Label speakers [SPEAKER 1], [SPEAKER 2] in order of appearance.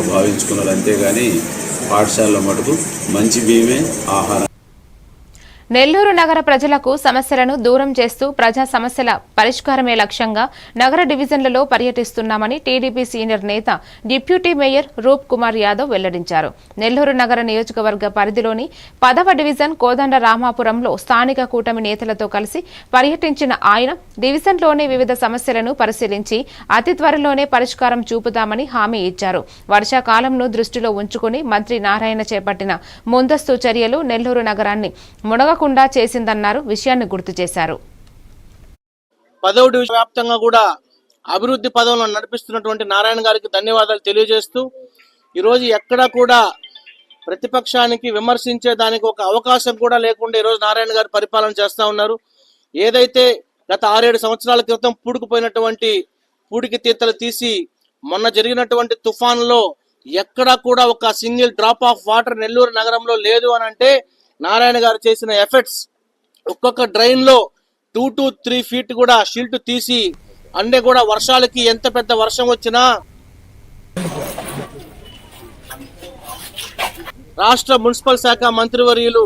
[SPEAKER 1] భావించుకున్నారు. అంతేగాని పాఠశాలలో మటుకు మంచి బియ్యమే ఆహారం
[SPEAKER 2] నెల్లూరు నగర ప్రజలకు సమస్యలను దూరం చేస్తూ ప్రజా సమస్యల పరిష్కారమే లక్ష్యంగా నగర డివిజన్లలో పర్యటిస్తున్నామని టీడీపీ సీనియర్ నేత డిప్యూటీ మేయర్ రూప్ కుమార్ యాదవ్ వెల్లడించారు. నెల్లూరు నగర నియోజకవర్గ పరిధిలోని పదవ డివిజన్ కోదండ రామాపురంలో స్థానిక కూటమి నేతలతో కలిసి పర్యటించిన ఆయన డివిజన్లోని వివిధ సమస్యలను పరిశీలించి అతి త్వరలోనే పరిష్కారం చూపుతామని హామీ ఇచ్చారు. వర్షాకాలంను దృష్టిలో ఉంచుకుని మంత్రి నారాయణ చేపట్టిన ముందస్తు చర్యలు నెల్లూరు నగరాన్ని మునగకుండా చేసిందన్నారు విషయాన్ని గుర్తు చేశారు.
[SPEAKER 3] పదవ డివిజన్ వ్యాప్తంగా కూడా అభివృద్ధి పదవులను నడిపిస్తున్నటువంటి నారాయణ గారికి ధన్యవాదాలు తెలియజేస్తూ ఈరోజు ఎక్కడా కూడా ప్రతిపక్షానికి విమర్శించే దానికి ఒక అవకాశం కూడా లేకుండా ఈరోజు నారాయణ గారు పరిపాలన చేస్తూ ఉన్నారు. ఏదైతే గత ఆరేడు సంవత్సరాల క్రితం పూడుకుపోయినటువంటి పూడికి తీతలు తీసి మొన్న జరిగినటువంటి తుఫాన్లో ఎక్కడా కూడా ఒక single drop of water Nellore నగరంలో లేదు అని అంటే నారాయణ గారు చేసిన ఎఫర్ట్స్ ఒక్కొక్క డ్రైన్లో టూ టు త్రీ ఫీట్ కూడా షీల్ట్ తీసి అన్నీ కూడా వర్షాలకి ఎంత పెద్ద వర్షం వచ్చినా రాష్ట్ర మున్సిపల్ శాఖ మంత్రివర్యులు